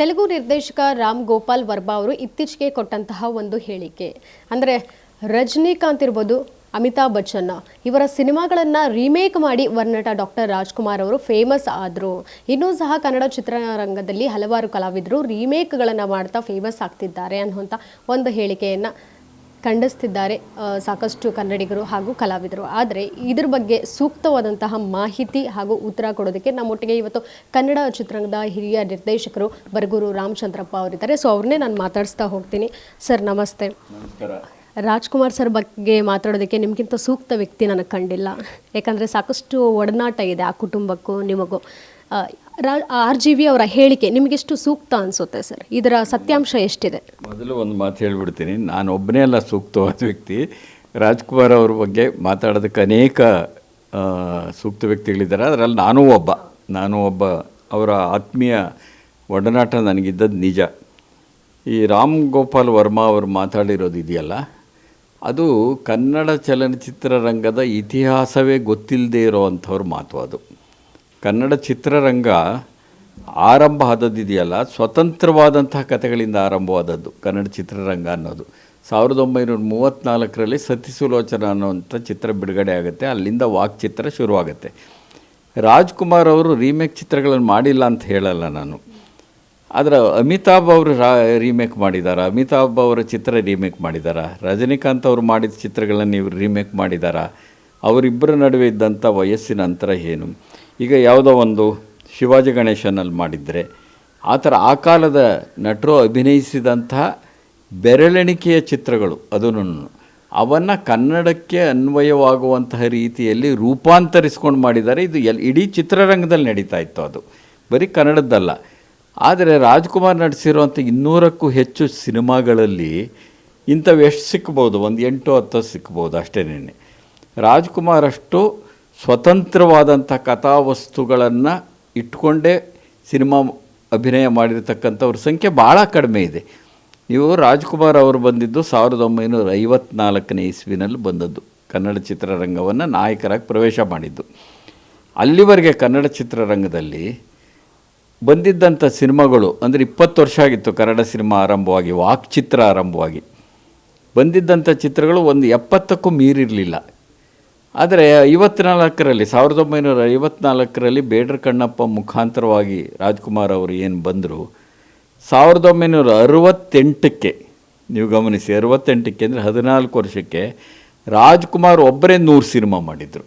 ತೆಲುಗು ನಿರ್ದೇಶಕ ರಾಮ್ ಗೋಪಾಲ್ ವರ್ಮಾ ಅವರು ಇತ್ತೀಚೆಗೆ ಕೊಟ್ಟಂತಹ ಒಂದು ಹೇಳಿಕೆ. ಅಂದರೆ ರಜನಿಕಾಂತ್ ಇರ್ಬೋದು ಅಮಿತಾಬ್ ಬಚ್ಚನ್ ಇವರ ಸಿನಿಮಾಗಳನ್ನು ರೀಮೇಕ್ ಮಾಡಿ ವರ್ನಟ ಡಾಕ್ಟರ್ ರಾಜ್ಕುಮಾರ್ ಅವರು ಫೇಮಸ್ ಆದರು. ಇನ್ನೂ ಸಹ ಕನ್ನಡ ಚಿತ್ರರಂಗದಲ್ಲಿ ಹಲವಾರು ಕಲಾವಿದರು ರೀಮೇಕ್ಗಳನ್ನು ಮಾಡ್ತಾ ಫೇಮಸ್ ಆಗ್ತಿದ್ದಾರೆ ಅನ್ನುವಂಥ ಒಂದು ಹೇಳಿಕೆಯನ್ನು ಖಂಡಿಸ್ತಿದ್ದಾರೆ ಸಾಕಷ್ಟು ಕನ್ನಡಿಗರು ಹಾಗೂ ಕಲಾವಿದರು. ಆದರೆ ಇದ್ರ ಬಗ್ಗೆ ಸೂಕ್ತವಾದಂತಹ ಮಾಹಿತಿ ಹಾಗೂ ಉತ್ತರ ಕೊಡೋದಕ್ಕೆ ನಮ್ಮೊಟ್ಟಿಗೆ ಇವತ್ತು ಕನ್ನಡ ಚಿತ್ರರಂಗದ ಹಿರಿಯ ನಿರ್ದೇಶಕರು ಬರಗೂರು ರಾಮಚಂದ್ರಪ್ಪ ಅವರಿದ್ದಾರೆ. ಸೊ ಅವ್ರನ್ನೇ ನಾನು ಮಾತಾಡಿಸ್ತಾ ಹೋಗ್ತೀನಿ. ಸರ್ ನಮಸ್ತೆ. ರಾಜ್ಕುಮಾರ್ ಸರ್ ಬಗ್ಗೆ ಮಾತಾಡೋದಕ್ಕೆ ನಿಮಗಿಂತ ಸೂಕ್ತ ವ್ಯಕ್ತಿ ನನಗೆ ಕಂಡಿಲ್ಲ. ಯಾಕಂದರೆ ಸಾಕಷ್ಟು ಒಡನಾಟ ಇದೆ ಆ ಕುಟುಂಬಕ್ಕೂ ನಿಮಗೂ. ಆರ್ ಜಿ ವಿ ಅವರ ಹೇಳಿಕೆ ನಿಮಗೆಷ್ಟು ಸೂಕ್ತ ಅನಿಸುತ್ತೆ ಸರ್? ಇದರ ಸತ್ಯಾಂಶ ಎಷ್ಟಿದೆ? ಮೊದಲು ಒಂದು ಮಾತು ಹೇಳಿಬಿಡ್ತೀನಿ. ನಾನು ಒಬ್ಬನೇ ಅಲ್ಲ ಸೂಕ್ತವಾದ ವ್ಯಕ್ತಿ. ರಾಜ್ಕುಮಾರ್ ಅವ್ರ ಬಗ್ಗೆ ಮಾತಾಡೋದಕ್ಕೆ ಅನೇಕ ಸೂಕ್ತ ವ್ಯಕ್ತಿಗಳಿದ್ದಾರೆ. ಅದರಲ್ಲಿ ನಾನೂ ಒಬ್ಬ. ನಾನು ಒಬ್ಬ ಅವರ ಆತ್ಮೀಯ ಒಡನಾಟ ನನಗಿದ್ದದ್ದು ನಿಜ. ಈ ರಾಮ್ ಗೋಪಾಲ್ ವರ್ಮಾ ಅವರು ಮಾತಾಡಿರೋದು ಇದೆಯಲ್ಲ? ಅದು ಕನ್ನಡ ಚಲನಚಿತ್ರರಂಗದ ಇತಿಹಾಸವೇ ಗೊತ್ತಿಲ್ಲದೆ ಇರೋವಂಥವ್ರ ಮಾತು ಅದು. ಕನ್ನಡ ಚಿತ್ರರಂಗ ಆರಂಭ ಆದದ್ದಿದೆಯಲ್ಲ ಸ್ವತಂತ್ರವಾದಂತಹ ಕಥೆಗಳಿಂದ ಆರಂಭವಾದದ್ದು ಕನ್ನಡ ಚಿತ್ರರಂಗ ಅನ್ನೋದು. ಸಾವಿರದ ಒಂಬೈನೂರ ಮೂವತ್ತ್ನಾಲ್ಕರಲ್ಲಿ ಸತಿಸುಲೋಚನ ಅನ್ನುವಂಥ ಚಿತ್ರ ಬಿಡುಗಡೆ ಆಗುತ್ತೆ, ಅಲ್ಲಿಂದ ವಾಕ್ಚಿತ್ರ ಶುರುವಾಗುತ್ತೆ. ರಾಜ್ಕುಮಾರ್ ಅವರು ರೀಮೇಕ್ ಚಿತ್ರಗಳನ್ನು ಮಾಡಿಲ್ಲ ಅಂತ ಹೇಳಲ್ಲ ನಾನು. ಆದರೆ ಅಮಿತಾಬ್ ಅವರು ರಾ, ರೀಮೇಕ್ ಮಾಡಿದಾರ? ಅಮಿತಾಬ್ ಅವರ ಚಿತ್ರ ರೀಮೇಕ್ ಮಾಡಿದಾರ? ರಜನಿಕಾಂತ್ ಅವರು ಮಾಡಿದ ಚಿತ್ರಗಳನ್ನು ಇವರು ರೀಮೇಕ್ ಮಾಡಿದಾರ? ಅವರಿಬ್ಬರ ನಡುವೆ ಇದ್ದಂಥ ವಯಸ್ಸಿನ ಅಂತರ ಏನು? ಈಗ ಯಾವುದೋ ಒಂದು ಶಿವಾಜಿ ಗಣೇಶನಲ್ಲಿ ಮಾಡಿದರೆ, ಆ ಥರ ಆ ಕಾಲದ ನಟರು ಅಭಿನಯಿಸಿದಂತಹ ಬೆರಳೆಣಿಕೆಯ ಚಿತ್ರಗಳು ಅದನ್ನು ಅವನ್ನು ಕನ್ನಡಕ್ಕೆ ಅನ್ವಯವಾಗುವಂತಹ ರೀತಿಯಲ್ಲಿ ರೂಪಾಂತರಿಸ್ಕೊಂಡು ಮಾಡಿದ್ದಾರೆ. ಇದು ಎಲ್, ಇಡೀ ಚಿತ್ರರಂಗದಲ್ಲಿ ನಡೀತಾ ಇತ್ತು ಅದು. ಬರೀ ಕನ್ನಡದ್ದಲ್ಲ. ಆದರೆ ರಾಜ್ಕುಮಾರ್ ನಡೆಸಿರುವಂಥ ಇನ್ನೂರಕ್ಕೂ ಹೆಚ್ಚು ಸಿನಿಮಾಗಳಲ್ಲಿ ಇಂಥವು ಎಷ್ಟು ಸಿಕ್ಬೋದು? ಒಂದು ಎಂಟು ಹತ್ತು ಸಿಕ್ಬೋದು ಅಷ್ಟೇನೆ ರಾಜ್ಕುಮಾರ್ ಅಷ್ಟು ಸ್ವತಂತ್ರವಾದಂಥ ಕಥಾವಸ್ತುಗಳನ್ನು ಇಟ್ಕೊಂಡೇ ಸಿನಿಮಾ ಅಭಿನಯ ಮಾಡಿರ್ತಕ್ಕಂಥವ್ರ ಸಂಖ್ಯೆ ಭಾಳ ಕಡಿಮೆ ಇದೆ. ನೀವು ರಾಜ್ಕುಮಾರ್ ಅವರು ಬಂದಿದ್ದು ಸಾವಿರದ ಒಂಬೈನೂರ ಐವತ್ನಾಲ್ಕನೇ ಇಸ್ವಿನಲ್ಲಿ ಬಂದದ್ದು. ಕನ್ನಡ ಚಿತ್ರರಂಗವನ್ನು ನಾಯಕರಾಗಿ ಪ್ರವೇಶ ಮಾಡಿದ್ದು. ಅಲ್ಲಿವರೆಗೆ ಕನ್ನಡ ಚಿತ್ರರಂಗದಲ್ಲಿ ಬಂದಿದ್ದಂಥ ಸಿನಿಮಾಗಳು ಅಂದರೆ ಇಪ್ಪತ್ತು ವರ್ಷ ಆಗಿತ್ತು ಕನ್ನಡ ಸಿನಿಮಾ ಆರಂಭವಾಗಿ ವಾಕ್ ಚಿತ್ರ ಆರಂಭವಾಗಿ. ಬಂದಿದ್ದಂಥ ಚಿತ್ರಗಳು ಒಂದು ಎಪ್ಪತ್ತಕ್ಕೂ ಮೀರಿರಲಿಲ್ಲ. ಆದರೆ ಐವತ್ನಾಲ್ಕರಲ್ಲಿ, ಸಾವಿರದ ಒಂಬೈನೂರ ಐವತ್ನಾಲ್ಕರಲ್ಲಿ ಬೇಡ್ರ ಕಣ್ಣಪ್ಪ ಮುಖಾಂತರವಾಗಿ ರಾಜ್ಕುಮಾರ್ ಅವರು ಏನು ಬಂದರು? ಸಾವಿರದ ಒಂಬೈನೂರ ಅರವತ್ತೆಂಟಕ್ಕೆ, ನೀವು ಗಮನಿಸಿ, ಅರವತ್ತೆಂಟಕ್ಕೆ ಅಂದರೆ ಹದಿನಾಲ್ಕು ವರ್ಷಕ್ಕೆ ರಾಜ್ಕುಮಾರ್ ಒಬ್ಬರೇ ನೂರು ಸಿನಿಮಾ ಮಾಡಿದರು.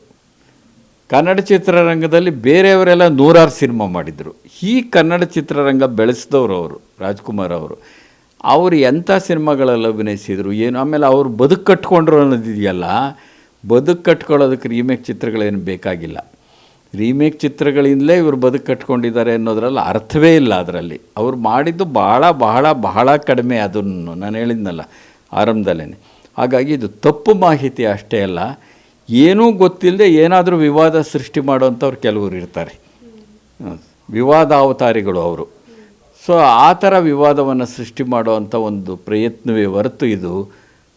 ಕನ್ನಡ ಚಿತ್ರರಂಗದಲ್ಲಿ ಬೇರೆಯವರೆಲ್ಲ ನೂರಾರು ಸಿನಿಮಾ ಮಾಡಿದರು. ಈ ಕನ್ನಡ ಚಿತ್ರರಂಗ ಬೆಳೆಸಿದವರು ಅವರು, ರಾಜ್ಕುಮಾರ್ ಅವರು. ಅವರು ಎಂಥ ಸಿನಿಮಾಗಳಲ್ಲಿ ಅಭಿನಯಿಸಿದರು? ಏನು? ಆಮೇಲೆ ಅವರು ಬದುಕು ಕಟ್ಕೊಂಡ್ರು ಅನ್ನೋದಿದೆಯಲ್ಲ. ಬದುಕು ಕಟ್ಕೊಳ್ಳೋದಕ್ಕೆ ರೀಮೇಕ್ ಚಿತ್ರಗಳೇನು ಬೇಕಾಗಿಲ್ಲ. ರೀಮೇಕ್ ಚಿತ್ರಗಳಿಂದಲೇ ಇವರು ಬದುಕು ಕಟ್ಕೊಂಡಿದ್ದಾರೆ ಅನ್ನೋದ್ರಲ್ಲಿ ಅರ್ಥವೇ ಇಲ್ಲ ಅದರಲ್ಲಿ. ಅವ್ರು ಮಾಡಿದ್ದು ಬಹಳ ಬಹಳ ಬಹಳ ಕಡಿಮೆ ಅದನ್ನು ನಾನು ಹೇಳಿದ್ನಲ್ಲ ಆರಂಭದಲ್ಲೇ ಹಾಗಾಗಿ ಇದು ತಪ್ಪು ಮಾಹಿತಿ ಅಷ್ಟೇ ಅಲ್ಲ, ಏನೂ ಗೊತ್ತಿಲ್ಲದೆ ಏನಾದರೂ ವಿವಾದ ಸೃಷ್ಟಿ ಮಾಡೋಂಥವ್ರು ಕೆಲವರು ಇರ್ತಾರೆ. ವಿವಾದ ಅವತಾರಿಗಳು ಅವರು. ಸೊ ಆ ಥರ ವಿವಾದವನ್ನು ಸೃಷ್ಟಿ ಮಾಡುವಂಥ ಒಂದು ಪ್ರಯತ್ನವೇ ಹೊರತು ಇದು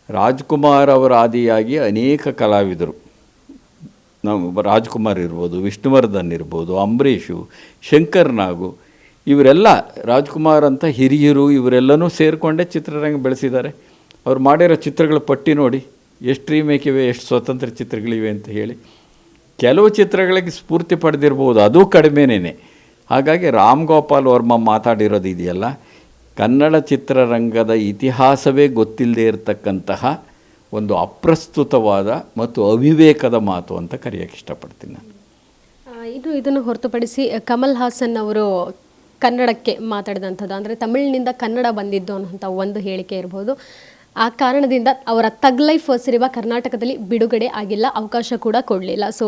ರಾಜ್ಕುಮಾರ್ ಅವರ ಆದಿಯಾಗಿ ಅನೇಕ ಕಲಾವಿದರು. ನಾವು ರಾಜ್ಕುಮಾರ್ ಇರ್ಬೋದು, ವಿಷ್ಣುವರ್ಧನ್ ಇರ್ಬೋದು, ಅಂಬರೀಷು, ಶಂಕರ್ ನಾಗು, ಇವರೆಲ್ಲ ರಾಜ್ಕುಮಾರ್ ಅಂತ ಹಿರಿಯರು ಇವರೆಲ್ಲನೂ ಸೇರಿಕೊಂಡೇ ಚಿತ್ರರಂಗ ಬೆಳೆಸಿದ್ದಾರೆ. ಅವ್ರು ಮಾಡಿರೋ ಚಿತ್ರಗಳ ಪಟ್ಟಿ ನೋಡಿ, ಎಷ್ಟು ರೀಮೇಕ್ ಇವೆ ಎಷ್ಟು ಸ್ವತಂತ್ರ ಚಿತ್ರಗಳಿವೆ ಅಂತ ಹೇಳಿ. ಕೆಲವು ಚಿತ್ರಗಳಿಗೆ ಸ್ಫೂರ್ತಿ ಪಡೆದಿರ್ಬೋದು, ಅದು ಕಡಿಮೆನೇ ಹಾಗಾಗಿ ರಾಮ್ ಗೋಪಾಲ್ ವರ್ಮ ಮಾತಾಡಿರೋದು ಇದೆಯಲ್ಲ ಕನ್ನಡ ಚಿತ್ರರಂಗದ ಇತಿಹಾಸವೇ ಗೊತ್ತಿಲ್ಲದೆ ಇರತಕ್ಕಂತಹ ಒಂದು ಅಪ್ರಸ್ತುತವಾದ ಮತ್ತು ಅವಿವೇಕದ ಮಾತು ಅಂತ ಕರೆಯೋಕ್ಕೆ ಇಷ್ಟಪಡ್ತೀನಿ ನಾನು. ಇದು ಇದನ್ನು ಹೊರತುಪಡಿಸಿ ಕಮಲ್ ಹಾಸನ್ ಅವರು ಕನ್ನಡಕ್ಕೆ ಮಾತಾಡಿದಂಥದ್ದು. ಅಂದರೆ ತಮಿಳಿನಿಂದ ಕನ್ನಡ ಬಂದಿದ್ದು ಅನ್ನೋಂಥ ಒಂದು ಹೇಳಿಕೆ ಇರ್ಬೋದು. ಆ ಕಾರಣದಿಂದ ಅವರ ತಗ್ ಲೈಫ್ ಸಿನಿಮಾ ಕರ್ನಾಟಕದಲ್ಲಿ ಬಿಡುಗಡೆ ಆಗಿಲ್ಲ, ಅವಕಾಶ ಕೂಡ ಕೊಡಲಿಲ್ಲ. ಸೊ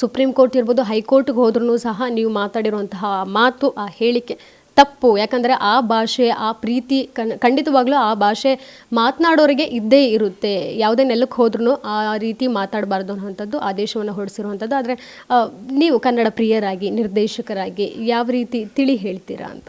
ಸುಪ್ರೀಂ ಕೋರ್ಟ್ ಇರ್ಬೋದು, ಹೈಕೋರ್ಟ್ಗೆ ಹೋದ್ರೂ ಸಹ ನೀವು ಮಾತಾಡಿರುವಂತಹ ಮಾತು ಆ ಹೇಳಿಕೆ ತಪ್ಪು. ಯಾಕಂದರೆ ಆ ಭಾಷೆ, ಆ ಪ್ರೀತಿ ಕನ್ ಖಂಡಿತವಾಗ್ಲೂ ಆ ಭಾಷೆ ಮಾತನಾಡೋರಿಗೆ ಇದ್ದೇ ಇರುತ್ತೆ. ಯಾವುದೇ ನೆಲಕ್ಕೆ ಹೋದ್ರೂ ಆ ರೀತಿ ಮಾತಾಡಬಾರ್ದು ಅನ್ನೋಂಥದ್ದು ಆದೇಶವನ್ನು ಹೊರಡಿಸಿರುವಂಥದ್ದು ಆದರೆ ನೀವು ಕನ್ನಡ ಪ್ರಿಯರಾಗಿ, ನಿರ್ದೇಶಕರಾಗಿ ಯಾವ ರೀತಿ ತಿಳಿ ಹೇಳ್ತೀರಾ ಅಂತ?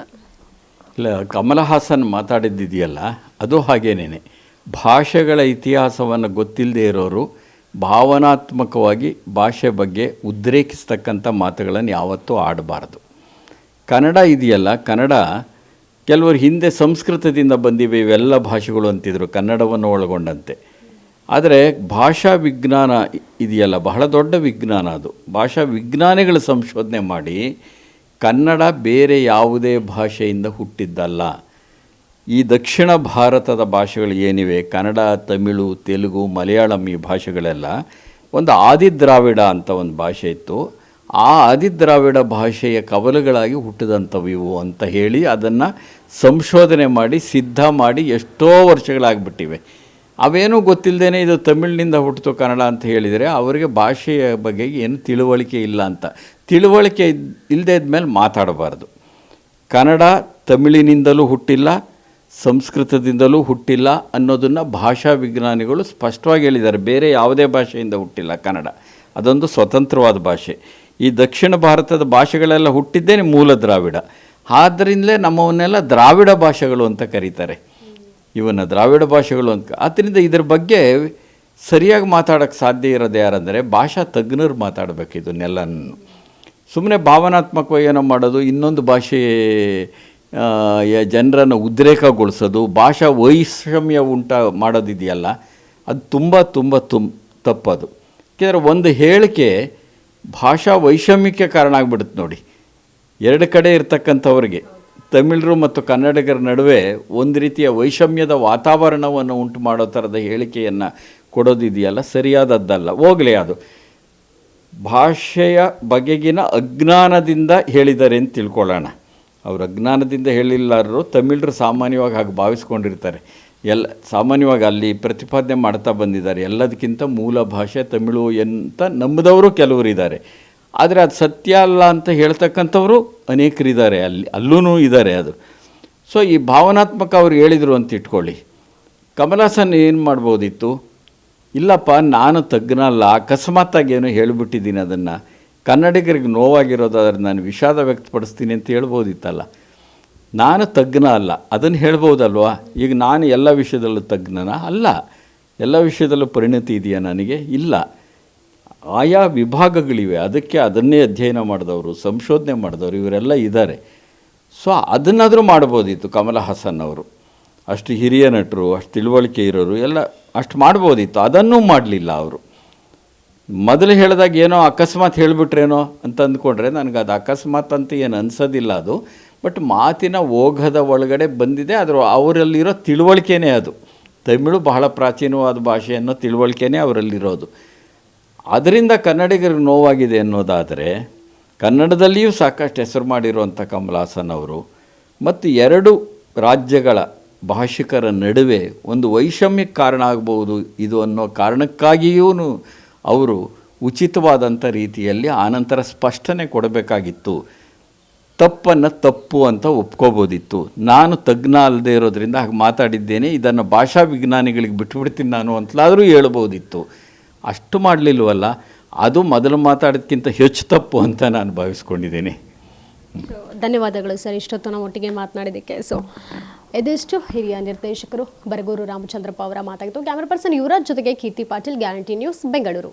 ಇಲ್ಲ, ಕಮಲ ಹಾಸನ್ ಮಾತಾಡಿದ್ದಿದೆಯಲ್ಲ, ಅದು ಹಾಗೇನೇ ಭಾಷೆಗಳ ಇತಿಹಾಸವನ್ನು ಗೊತ್ತಿಲ್ಲದೆ ಇರೋರು ಭಾವನಾತ್ಮಕವಾಗಿ ಭಾಷೆ ಬಗ್ಗೆ ಉದ್ರೇಕಿಸ್ತಕ್ಕಂಥ ಮಾತುಗಳನ್ನು ಯಾವತ್ತೂ ಆಡಬಾರ್ದು. ಕನ್ನಡ ಇದೆಯಲ್ಲ, ಕನ್ನಡ ಕೆಲವರು ಹಿಂದೆ ಸಂಸ್ಕೃತದಿಂದ ಬಂದಿವೆ, ಇವೆಲ್ಲ ಭಾಷೆಗಳು ಅಂತಿದ್ರು, ಕನ್ನಡವನ್ನು ಒಳಗೊಂಡಂತೆ. ಆದರೆ ಭಾಷಾ ವಿಜ್ಞಾನ ಇದೆಯಲ್ಲ, ಬಹಳ ದೊಡ್ಡ ವಿಜ್ಞಾನ ಅದು. ಭಾಷಾ ವಿಜ್ಞಾನಿಗಳು ಸಂಶೋಧನೆ ಮಾಡಿ, ಕನ್ನಡ ಬೇರೆ ಯಾವುದೇ ಭಾಷೆಯಿಂದ ಹುಟ್ಟಿದ್ದಲ್ಲ. ಈ ದಕ್ಷಿಣ ಭಾರತದ ಭಾಷೆಗಳು ಏನಿವೆ, ಕನ್ನಡ, ತಮಿಳು, ತೆಲುಗು, ಮಲಯಾಳಂ ಈ ಭಾಷೆಗಳೆಲ್ಲ, ಒಂದು ಆದಿದ್ರಾವಿಡ ಅಂತ ಒಂದು ಭಾಷೆ ಇತ್ತು. ಆ ಆದಿದ್ರಾವಿಡ ಭಾಷೆಯ ಕವಲುಗಳಾಗಿ ಹುಟ್ಟಿದಂಥವು ಇವು ಅಂತ ಹೇಳಿ ಅದನ್ನು ಸಂಶೋಧನೆ ಮಾಡಿ, ಸಿದ್ಧ ಮಾಡಿ ಎಷ್ಟೋ ವರ್ಷಗಳಾಗ್ಬಿಟ್ಟಿವೆ. ಅವೇನೂ ಗೊತ್ತಿಲ್ಲದೇ ಇದು ತಮಿಳಿನಿಂದ ಹುಟ್ಟಿತು ಕನ್ನಡ ಅಂತ ಹೇಳಿದರೆ ಅವರಿಗೆ ಭಾಷೆಯ ಬಗ್ಗೆ ಏನು ತಿಳುವಳಿಕೆ ಇಲ್ಲ ಅಂತ. ತಿಳುವಳಿಕೆ ಇಲ್ಲದೆ ಇದ್ಮೇಲೆ ಮಾತಾಡಬಾರ್ದು. ಕನ್ನಡ ತಮಿಳಿನಿಂದಲೂ ಹುಟ್ಟಿಲ್ಲ, ಸಂಸ್ಕೃತದಿಂದಲೂ ಹುಟ್ಟಿಲ್ಲ ಅನ್ನೋದನ್ನು ಭಾಷಾ ವಿಜ್ಞಾನಿಗಳು ಸ್ಪಷ್ಟವಾಗಿ ಹೇಳಿದ್ದಾರೆ. ಬೇರೆ ಯಾವುದೇ ಭಾಷೆಯಿಂದ ಹುಟ್ಟಿಲ್ಲ ಕನ್ನಡ. ಅದೊಂದು ಸ್ವತಂತ್ರವಾದ ಭಾಷೆ. ಈ ದಕ್ಷಿಣ ಭಾರತದ ಭಾಷೆಗಳೆಲ್ಲ ಹುಟ್ಟಿದ್ದೇನೆ ಮೂಲ ದ್ರಾವಿಡ. ಆದ್ದರಿಂದಲೇ ನಮ್ಮವನ್ನೆಲ್ಲ ದ್ರಾವಿಡ ಭಾಷೆಗಳು ಅಂತ ಕರೀತಾರೆ. ಇವನ್ನ ದ್ರಾವಿಡ ಭಾಷೆಗಳು ಅಂತ. ಆದ್ದರಿಂದ ಇದ್ರ ಬಗ್ಗೆ ಸರಿಯಾಗಿ ಮಾತಾಡೋಕ್ಕೆ ಸಾಧ್ಯ ಇರೋದು ಯಾರಂದರೆ ಭಾಷಾ ತಜ್ಞರು ಮಾತಾಡಬೇಕು ಇದನ್ನೆಲ್ಲನೂ ಸುಮ್ಮನೆ ಭಾವನಾತ್ಮಕವಾಗಿ ಏನೋ ಮಾಡೋದು, ಇನ್ನೊಂದು ಭಾಷೆ ಜನರನ್ನು ಉದ್ರೇಕಗೊಳಿಸೋದು, ಭಾಷಾ ವೈಷಮ್ಯ ಉಂಟ ಮಾಡೋದಿದೆಯಲ್ಲ, ಅದು ತುಂಬ ತುಂಬ ತುಂಬ ತಪ್ಪದು. ಯಾಕೆಂದರೆ ಒಂದು ಹೇಳಿಕೆ ಭಾಷಾ ವೈಷಮ್ಯಕ್ಕೆ ಕಾರಣ ಆಗಿಬಿಡುತ್ತೆ ನೋಡಿ. ಎರಡು ಕಡೆ ಇರ್ತಕ್ಕಂಥವ್ರಿಗೆ, ತಮಿಳರು ಮತ್ತು ಕನ್ನಡಿಗರ ನಡುವೆ ಒಂದು ರೀತಿಯ ವೈಷಮ್ಯದ ವಾತಾವರಣವನ್ನು ಉಂಟು ಮಾಡೋ ಥರದ ಹೇಳಿಕೆಯನ್ನು ಕೊಡೋದಿದೆಯಲ್ಲ, ಸರಿಯಾದದ್ದಲ್ಲ. ಹೋಗಲಿ ಅದು. ಭಾಷೆಯ ಬಗೆಗಿನ ಅಜ್ಞಾನದಿಂದ ಹೇಳಿದ್ದಾರೆ ಅಂತ ತಿಳ್ಕೊಳ್ಳೋಣ. ಅವರು ಅಜ್ಞಾನದಿಂದ ಹೇಳಿಲ್ಲಾರರು ತಮಿಳರು ಸಾಮಾನ್ಯವಾಗಿ ಹಾಗೆ ಭಾವಿಸ್ಕೊಂಡಿರ್ತಾರೆ. ಎಲ್ಲ, ಸಾಮಾನ್ಯವಾಗಿ ಅಲ್ಲಿ ಪ್ರತಿಪಾದನೆ ಮಾಡ್ತಾ ಬಂದಿದ್ದಾರೆ. ಎಲ್ಲದಕ್ಕಿಂತ ಮೂಲ ಭಾಷೆ ತಮಿಳು ಎಂತ ನಂಬಿದವರು ಕೆಲವರು ಇದ್ದಾರೆ ಆದರೆ ಅದು ಸತ್ಯ ಅಲ್ಲ ಅಂತ ಹೇಳ್ತಕ್ಕಂಥವರು ಅನೇಕರಿದ್ದಾರೆ. ಅಲ್ಲಿ ಅಲ್ಲೂ ಇದ್ದಾರೆ ಅದು. ಸೊ ಈ ಭಾವನಾತ್ಮಕ ಅವ್ರು ಹೇಳಿದರು ಅಂತ ಇಟ್ಕೊಳ್ಳಿ. ಕಮಲಾಸನ್ ಏನು ಮಾಡ್ಬೋದಿತ್ತು? ಇಲ್ಲಪ್ಪ, ನಾನು ತಜ್ಞ ಅಲ್ಲ ಅಕಸ್ಮಾತ್ತಾಗಿ ಏನೋ ಹೇಳಿಬಿಟ್ಟಿದ್ದೀನಿ ಅದನ್ನು. ಕನ್ನಡಿಗರಿಗೆ ನೋವಾಗಿರೋದಾದ್ರೆ ನಾನು ವಿಷಾದ ವ್ಯಕ್ತಪಡಿಸ್ತೀನಿ ಅಂತ ಹೇಳ್ಬೋದಿತ್ತಲ್ಲ. ನಾನು ತಜ್ಞ ಅಲ್ಲ. ಅದನ್ನು ಹೇಳ್ಬೋದಲ್ವಾ? ಈಗ ನಾನು ಎಲ್ಲ ವಿಷಯದಲ್ಲೂ ತಜ್ಞನ ಅಲ್ಲ. ಎಲ್ಲ ವಿಷಯದಲ್ಲೂ ಪರಿಣತಿ ಇದೆಯಾ ನನಗೆ? ಇಲ್ಲ. ಆಯಾ ವಿಭಾಗಗಳಿವೆ. ಅದಕ್ಕೆ ಅದನ್ನೇ ಅಧ್ಯಯನ ಮಾಡಿದವರು, ಸಂಶೋಧನೆ ಮಾಡಿದವರು, ಇವರೆಲ್ಲ ಇದ್ದಾರೆ. ಸೊ, ಅದನ್ನಾದರೂ ಮಾಡ್ಬೋದಿತ್ತು ಕಮಲ ಹಾಸನ್ ಅವರು. ಅಷ್ಟು ಹಿರಿಯ ನಟರು, ಅಷ್ಟು ತಿಳುವಳಿಕೆ ಇರೋರು, ಎಲ್ಲ ಅಷ್ಟು ಮಾಡ್ಬೋದಿತ್ತು. ಅದನ್ನೂ ಮಾಡಲಿಲ್ಲ ಅವರು. ಮೊದಲು ಹೇಳಿದಾಗ ಏನೋ ಅಕಸ್ಮಾತ್ ಹೇಳಿಬಿಟ್ರೇನೋ ಅಂತ ಅಂದ್ಕೊಂಡ್ರೆ ನನಗೆ ಅದು ಅಕಸ್ಮಾತ್ ಅಂತ ಏನು ಅನ್ಸೋದಿಲ್ಲ ಅದು. ಬಟ್ ಮಾತಿನ ಓಘದ ಒಳಗಡೆ ಬಂದಿದೆ ಅದರ ಅವರಲ್ಲಿರೋ ತಿಳುವಳಿಕೆನೇ ಅದು. ತಮಿಳು ಬಹಳ ಪ್ರಾಚೀನವಾದ ಭಾಷೆ ಅನ್ನೋ ತಿಳುವಳಿಕೆನೇ ಅವರಲ್ಲಿರೋದು. ಅದರಿಂದ ಕನ್ನಡಿಗರಿಗೆ ನೋವಾಗಿದೆ ಅನ್ನೋದಾದರೆ, ಕನ್ನಡದಲ್ಲಿಯೂ ಸಾಕಷ್ಟು ಹೆಸರು ಮಾಡಿರುವಂಥ ಕಮಲಾಸನ್ ಅವರು ಮತ್ತು ಎರಡು ರಾಜ್ಯಗಳ ಭಾಷಿಕರ ನಡುವೆ ಒಂದು ವೈಷಮ್ಯಕ್ಕೆ ಕಾರಣ ಆಗಬಹುದು ಇದು ಅನ್ನೋ ಕಾರಣಕ್ಕಾಗಿಯೂ ಅವರು ಉಚಿತವಾದಂಥ ರೀತಿಯಲ್ಲಿ ಆನಂತರ ಸ್ಪಷ್ಟನೆ ಕೊಡಬೇಕಾಗಿತ್ತು. ತಪ್ಪನ್ನು ತಪ್ಪು ಅಂತ ಒಪ್ಕೋಬೋದಿತ್ತು. ನಾನು ತಜ್ಞ ಅಲ್ಲದೆ ಇರೋದ್ರಿಂದ ಹಾಗೆ ಮಾತಾಡಿದ್ದೇನೆ, ಇದನ್ನು ಭಾಷಾ ವಿಜ್ಞಾನಿಗಳಿಗೆ ಬಿಟ್ಟುಬಿಡ್ತೀನಿ ನಾನು ಅಂತಲಾದರೂ ಹೇಳ್ಬೋದಿತ್ತು. ಅಷ್ಟು ಮಾಡಲಿಲ್ವಲ್ಲ, ಅದು ಮೊದಲು ಮಾತಾಡೋದಕ್ಕಿಂತ ಹೆಚ್ಚು ತಪ್ಪು ಅಂತ ನಾನು ಭಾವಿಸ್ಕೊಂಡಿದ್ದೇನೆ. ಧನ್ಯವಾದಗಳು ಸರ್ ಇಷ್ಟೊತ್ತು ನಾವು ಒಟ್ಟಿಗೆ ಮಾತನಾಡಿದ್ದಕ್ಕೆ. ಸೊ ಇದಿಷ್ಟು ಹಿರಿಯ ನಿರ್ದೇಶಕರು, ಬರಗೂರು ರಾಮಚಂದ್ರಪ್ಪ ಅವರ ಮಾತಾಗಿತ್ತು ಕ್ಯಾಮರಾ ಪರ್ಸನ್ ಯುವರಾಜ್ ಜೊತೆಗೆ ಕೀರ್ತಿ ಪಾಟೀಲ್, ಗ್ಯಾರಂಟಿ ನ್ಯೂಸ್, ಬೆಂಗಳೂರು.